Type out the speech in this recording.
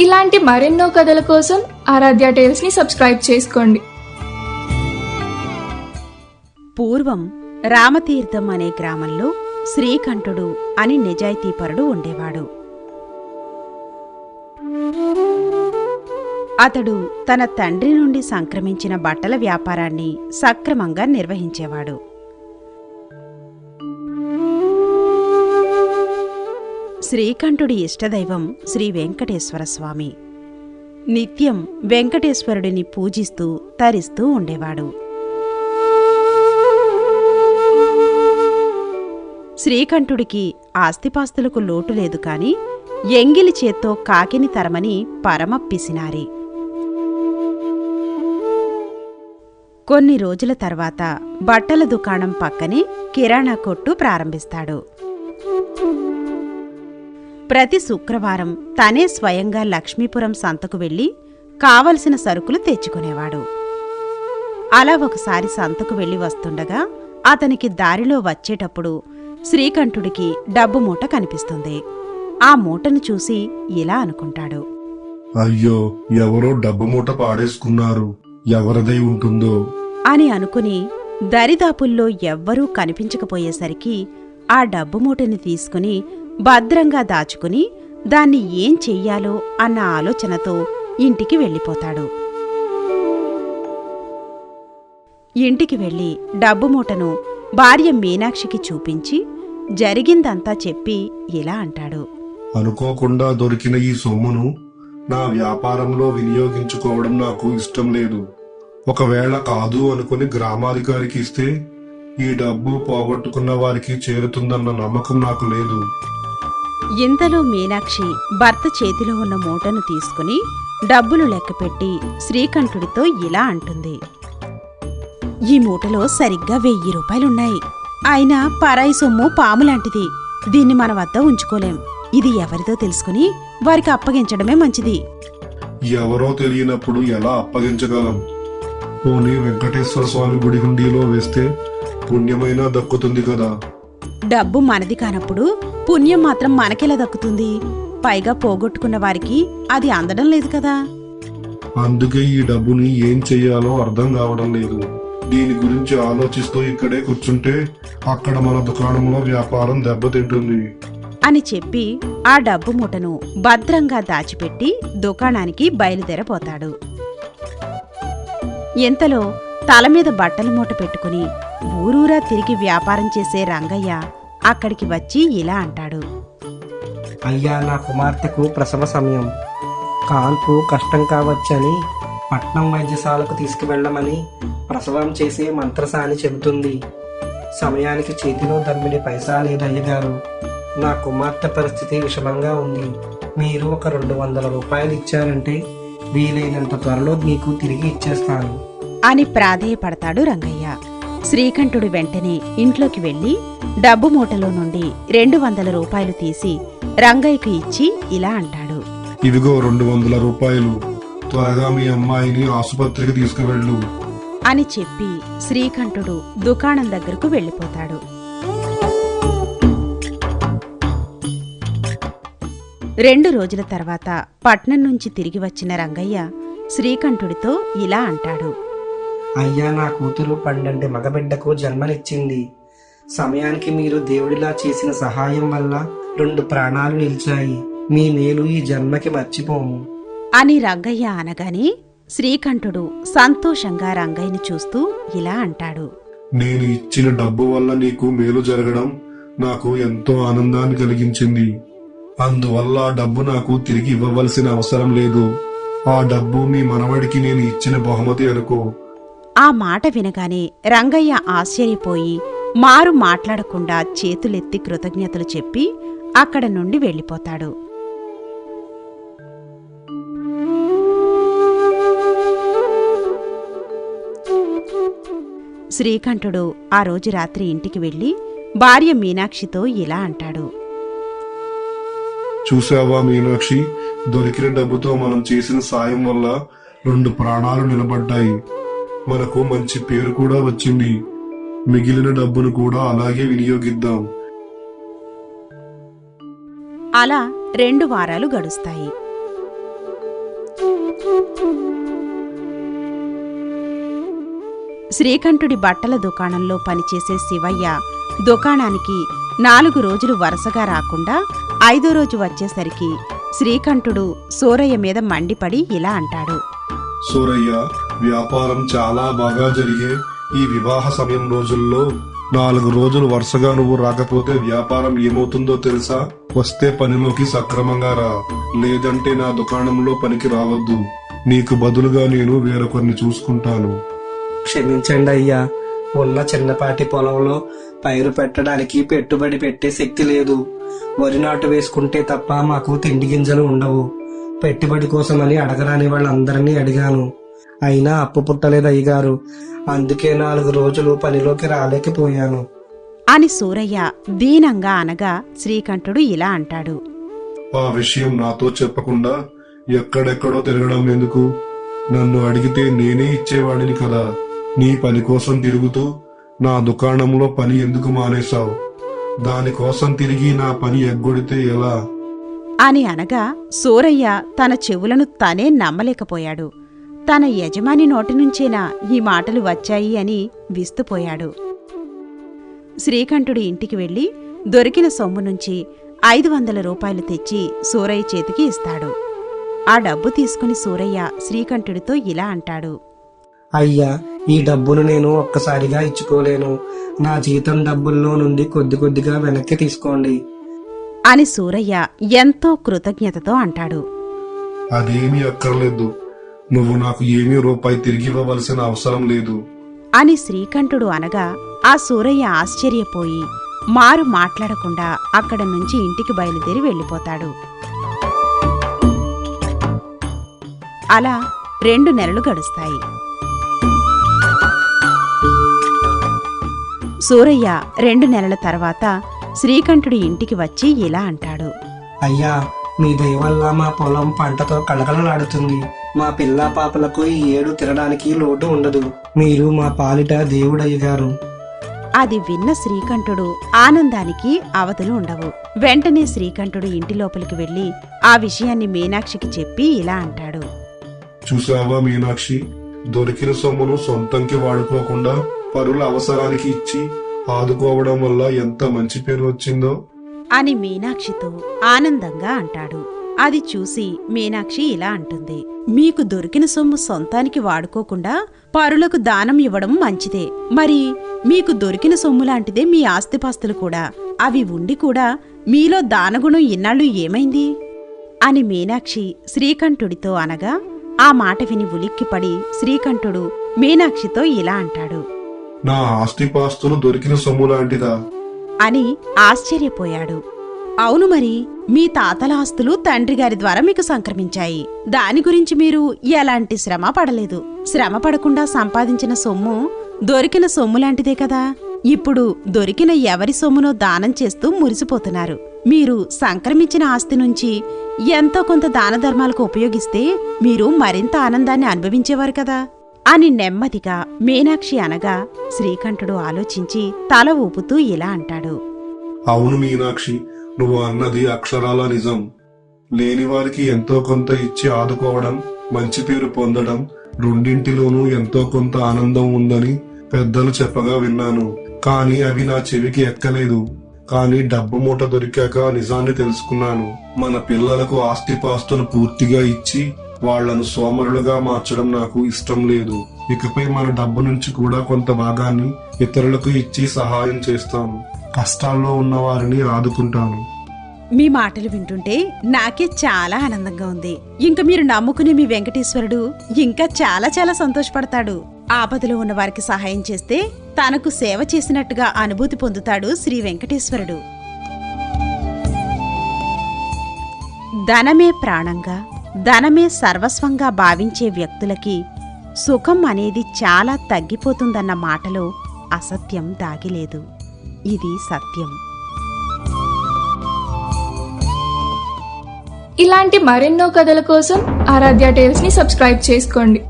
ఇలాంటి మరెన్నో కథల కోసం ఆరాధ్య టేల్స్ని సబ్స్క్రైబ్ చేసుకోండి. పూర్వం రామతీర్థం అనే గ్రామంలో శ్రీకంఠుడు అని నిజాయితీపరుడు ఉండేవాడు. అతడు తన తండ్రి నుండి సంక్రమించిన బట్టల వ్యాపారాన్ని సక్రమంగా నిర్వహించేవాడు. శ్రీకంఠుడి ఇష్టదైవం శ్రీ వెంకటేశ్వర స్వామి. నిత్యం వెంకటేశ్వరుడిని పూజిస్తూ తరిస్తూ ఉండేవాడు. శ్రీకంఠుడికి ఆస్తిపాస్తులకు లోటు లేదు కాని ఎంగిలి చేత్తో కాకిని తరమని పరమ పిసినారి కొన్ని రోజుల తర్వాత బట్టల దుకాణం పక్కనే కిరాణా కొట్టు ప్రారంభిస్తాడు. ప్రతి శుక్రవారం తనే స్వయంగా లక్ష్మీపురం సంతకు వెళ్ళి కావలసిన సరుకులు తెచ్చుకునేవాడు. అలా ఒకసారి సంతకు వెళ్ళి వస్తుండగా అతనికి దారిలో వచ్చేటప్పుడు శ్రీకంఠుడికి డబ్బు మూట కనిపిస్తుంది. ఆ మూటను చూసి ఇలా అనుకుంటాడు. అయ్యో ఎవరో డబ్బు మూట పాడేసుకున్నారు. ఎవరిదై ఉంటుందో? అని అనుకుని దరిదాపుల్లో ఎవ్వరూ కనిపించకపోయేసరికి ఆ డబ్బు మూటని తీసుకుని భద్రంగా దాచుకుని దాన్ని ఏం చెయ్యాలో అన్న ఆలోచనతో ఇంటికి వెళ్ళిపోతాడు. ఇంటికి వెళ్ళి డబ్బు మూటను భార్య మీనాక్షికి చూపించి జరిగిందంతా చెప్పి ఇలా అంటాడు. అనుకోకుండా దొరికిన ఈ సొమ్మును నా వ్యాపారంలో వినియోగించుకోవడం నాకు ఇష్టం లేదు. ఒకవేళ కాదు అనుకుని గ్రామాధికారికి ఇస్తే ఈ డబ్బు పోగొట్టుకున్న వారికి చేరుతుందన్న నమ్మకం నాకు లేదు. ఇంతలో మీనాక్షి భర్త చేతిలో ఉన్న మూటను తీసుకుని డబ్బులు లెక్కపెట్టి శ్రీకంఠుడితో ఇలా అంటుంది. ఈ మూటలో సరిగ్గా వెయ్యి రూపాయలున్నాయి. అయినా పరాయి సొమ్ము పాములాంటిది. దీన్ని మన వద్ద ఉంచుకోలేం. ఇది ఎవరిదో తెలుసుకుని వారికి అప్పగించడమే మంచిది. ఎవరో తెలియనప్పుడు ఎలా అప్పగించగలం? పోనీ వెంకటేశ్వర స్వామి గుడి హుండీలో వేస్తే పుణ్యమైనా దక్కుతుంది కదా. డబ్బు మనది కానప్పుడు పుణ్యం మాత్రం మనకెలా దక్కుతుంది? పైగా పోగొట్టుకున్న వారికి అది అందడం లేదు కదా. అందుకే ఈ డబ్బుని ఏం చెయ్యాలో అర్థం కావడం లేదు. దీని గురించి ఆలోచిస్తూ ఇక్కడే కూర్చుంటే అక్కడ మన దుకాణంలో వ్యాపారం దెబ్బతింటుంది. అని చెప్పి ఆ డబ్బు మూటను భద్రంగా దాచిపెట్టి దుకాణానికి బయలుదేరపోతాడు ఇంతలో తల మీద బట్టల మూట పెట్టుకుని ఊరూరా తిరిగి వ్యాపారం చేసే రంగయ్య అక్కడికి వచ్చి ఇలా అంటాడు. అయ్యా నా కుమార్తెకు ప్రసవ సమయం. కాన్పు కష్టం కావచ్చని పట్నం వైద్యశాలకు తీసుకువెళ్ళమని ప్రసవం చేసే మంత్రసాని చెబుతుంది. సమయానికి చేతిలో దమ్మిడి పైసా లేదు అయ్యగారు నా కుమార్తె పరిస్థితి విషమంగా ఉంది. మీరు ఒక రెండు వందల రూపాయలు ఇచ్చారంటే వీలైనంత త్వరలో మీకు తిరిగి ఇచ్చేస్తాను. అని ప్రాధేయపడతాడు రంగయ్య. శ్రీకంఠుడు వెంటనే ఇంట్లోకి వెళ్ళి డబ్బు మూటలో నుండి రెండు వందల రూపాయలు తీసి రంగయ్యకు ఇచ్చి ఇలా అంటాడు. ఇవిగో రెండు వందల రూపాయలు. త్వరగా మీ అమ్మాయిని ఆసుపత్రికి తీసుకువెళ్ళు. అని చెప్పి శ్రీకంఠుడు దుకాణం దగ్గరకు వెళ్ళిపోతాడు. రెండు రోజుల తర్వాత పట్నం నుంచి తిరిగి వచ్చిన రంగయ్య శ్రీకంఠుడితో ఇలా అంటాడు. అయ్యా నా కూతురు పండంటి మగబిడ్డకు జన్మనిచ్చింది. సమయానికి మీరు దేవుడిలా చేసిన సహాయం వల్ల రెండు ప్రాణాలు నిలిచాయి. మీ మేలు ఈ జన్మకి మర్చిపోము. అని రంగయ్య అనగానే శ్రీకంఠుడు సంతోషంగా రంగయ్యని చూస్తూ ఇలా అంటాడు. నేను ఇచ్చిన డబ్బు వల్ల నీకు మేలు జరగడం నాకు ఎంతో ఆనందాన్ని కలిగించింది. అందువల్ల ఆ డబ్బు నాకు తిరిగి ఇవ్వవలసిన అవసరం లేదు. ఆ డబ్బు మీ మనవడికి నేను ఇచ్చిన బహుమతి అనుకో. ఆ మాట వినగానే రంగయ్య ఆశ్చర్యపోయి మారు మాట్లాడకుండా చేతులెత్తి కృతజ్ఞతలు చెప్పి అక్కడ నుండి వెళ్ళిపోతాడు. శ్రీకంఠుడు ఆ రోజు రాత్రి ఇంటికి వెళ్ళి భార్య మీనాక్షితో ఇలా అంటాడు. చూసావా మీనాక్షి? దొరికిన డబ్బుతో మనం చేసిన సాయం వల్ల రెండు ప్రాణాలు నిలబడ్డాయి. మనకు మంచి పేరు కూడా వచ్చింది. మిగిలిన డబ్బును కూడా అలాగే వినియోగిద్దాం. అలా రెండు వారాలు గడుస్తాయి. శ్రీకంఠుడి బట్టల దుకాణంలో పనిచేసే శివయ్య దుకాణానికి నాలుగు రోజులు వరుసగా రాకుండా ఐదో రోజు వచ్చేసరికి శ్రీకంఠుడు సూరయ్య మీద మండిపడి ఇలా అంటాడు. సూరయ్య వ్యాపారం చాలా బాగా జరిగే ఈ వివాహ సమయం రోజుల్లో నాలుగు రోజులు వరుసగా నువ్వు రాకపోతే వ్యాపారం ఏమవుతుందో తెలుసా? వస్తే పనిలోకి సక్రమంగా రా. లేదంటే నా దుకాణంలో పనికి రావద్దు. నీకు బదులుగా నేను వేరొకరిని చూసుకుంటాను. క్షమించండి అయ్యా. ఉన్న చిన్నపాటి పొలంలో పైరు పెట్టడానికి పెట్టుబడి పెట్టే శక్తి లేదు. వరి నాటు వేసుకుంటే తప్ప మాకు తిండి గింజలు ఉండవు. పెట్టుబడి కోసమని అడగరాని వాళ్ళందరినీ అడిగాను. అయినా అప్పు పుట్టలేదు అయ్యగారు? అందుకే నాలుగు రోజులు పనిలోకి రాలేకపోయాను. అని సూరయ్య దీనంగా అనగా శ్రీకంఠుడు ఇలా అంటాడు. ఆ విషయం నాతో చెప్పకుండా ఎక్కడెక్కడో తిరగడం ఎందుకు? నన్ను అడిగితే నేనే ఇచ్చేవాడిని కదా. నీ పని కోసం తిరుగుతూ నా దుకాణంలో పని ఎందుకు మానేశావు? దానికోసం తిరిగి నా పని ఎగ్గొడితే ఎలా? అని అనగా సూరయ్య తన చెవులను తనే నమ్మలేకపోయాడు. తన యజమాని నోటి నుంచేనా ఈ మాటలు వచ్చాయి అని విస్తుపోయాడు. శ్రీకంఠుడి ఇంటికి వెళ్ళి దొరికిన సొమ్ము నుంచి ఐదు వందల రూపాయలు తెచ్చి సూరయ్య చేతికి ఇస్తాడు. ఆ డబ్బు తీసుకుని సూరయ్య శ్రీకంఠుడితో ఇలా అంటాడు. అయ్యా ఈ డబ్బును నేను ఒక్కసారిగా ఇచ్చుకోలేను. నా జీతం డబ్బుల్లో నుండి కొద్ది కొద్దిగా వెనక్కి తీసుకోండి. అని సూరయ్య ఎంతో కృతజ్ఞతతో అంటాడు. అదేమీ అక్కర్లేదు. నువ్వు నాకు ఏమీ రూపాయి తిరిగి ఇవ్వవలసిన అవసరం లేదు. అని శ్రీకంఠుడు అనగా ఆ సూరయ్య ఆశ్చర్యపోయి మారు మాట్లాడకుండా అక్కడ నుంచి ఇంటికి బయలుదేరి వెళ్ళిపోతాడు. అలా రెండు నెలలు గడుస్తాయి. సూరయ్య రెండు నెలల తర్వాత శ్రీకంఠుడి ఇంటికి వచ్చి ఇలా అంటాడు. అయ్యా మీ దయ వల్ల మా పొలం పంటతో కళకళలాడుతుంది. మా పిల్ల పాపలకు ఈ ఏడు తినడానికి లోటు ఉండదు. మీరు మా పాలిట దేవుడయ్యగారు. అది విన్న శ్రీకంఠుడు ఆనందానికి అవధులు ఉండవు. వెంటనే శ్రీకంఠుడు ఇంటి లోపలికి వెళ్ళి ఆ విషయాన్ని మీనాక్షికి చెప్పి ఇలా అంటాడు. చూసావా మీనాక్షి? దొరికిన సొమ్మును సొంతంకి వాడుకోకుండా పరుల అవసరానికి ఇచ్చి ఆదుకోవడం వల్ల ఎంత మంచి పేరు వచ్చిందో? అని మీనాక్షితో ఆనందంగా అంటాడు. అది చూసి మీనాక్షి ఇలా అంటుంది. మీకు దొరికిన సొమ్ము సొంతానికి వాడుకోకుండా పరులకు దానం ఇవ్వడం మంచిదే. మరి మీకు దొరికిన సొమ్ము లాంటిదే మీ ఆస్తిపాస్తులు కూడా. అవి ఉండి కూడా మీలో దానగుణం ఇన్నాళ్ళు ఏమైంది? అని మీనాక్షి శ్రీకంఠుడితో అనగా ఆ మాట విని ఉలిక్కిపడి శ్రీకంఠుడు మీనాక్షితో ఇలా అంటాడు. నా ఆస్తిపాస్తులు దొరికిన సొమ్ము లాంటిదా? అని ఆశ్చర్యపోయాడు. అవును మరి మీ తాతల ఆస్తులు తండ్రి గారి ద్వారా మీకు సంక్రమించాయి. దాని గురించి మీరు ఎలాంటి శ్రమ పడలేదు. శ్రమ పడకుండా సంపాదించిన సొమ్ము దొరికిన సొమ్ము లాంటిదే కదా. ఇప్పుడు దొరికిన ఎవరి సొమ్మునో దానం చేస్తూ మురిసిపోతున్నారు. మీరు సంక్రమించిన ఆస్తి నుంచి ఎంతో కొంత దాన ధర్మాలకు ఉపయోగిస్తే మీరు మరింత ఆనందాన్ని అనుభవించేవారు కదా. అని నెమ్మదిగా మీనాక్షి అనగా శ్రీకంఠుడు ఆలోచించి తల ఊపుతూ ఇలా అంటాడు. అవును మీనాక్షి నువ్వు అన్నది అక్షరాల నిజం. లేని వారికి ఎంతో కొంత ఇచ్చి ఆదుకోవడం మంచి పేరు పొందడం రెండింటిలోనూ ఎంతో కొంత ఆనందం ఉందని పెద్దలు చెప్పగా విన్నాను. కానీ అవి నా చెవికి ఎక్కలేదు. కానీ డబ్బు మూట దొరికాక నిజాన్ని తెలుసుకున్నాను. మన పిల్లలకు ఆస్తిపాస్తులు పూర్తిగా ఇచ్చి వాళ్ళను సోమరులుగా మార్చడం నాకు ఇష్టం లేదు. ఇకపై మన డబ్బు నుంచి కూడా కొంత భాగాన్ని ఇతరులకు ఇచ్చి సహాయం చేస్తాను. కష్టాల్లో ఉన్న వారిని ఆదుకుంటాను. మీ మాటలు వింటుంటే నాకే చాలా ఆనందంగా ఉంది. ఇంకా మీరు నమ్ముకునే మీ వెంకటేశ్వరుడు ఇంకా చాలా చాలా సంతోషపడతాడు. ఆపదలో ఉన్న వారికి సహాయం చేస్తే తనకు సేవ చేసినట్టుగా అనుభూతి పొందుతాడు శ్రీ వెంకటేశ్వరుడు. ధనమే ప్రాణంగా ధనమే సర్వస్వంగా భావించే వ్యక్తులకి సుఖం అనేది చాలా తగ్గిపోతుందన్న మాటలో అసత్యం దాగిలేదు. ఇది సత్యం. ఇలాంటి మరెన్నో కథల కోసం ఆరాధ్య టేల్స్ని సబ్స్క్రైబ్ చేసుకోండి.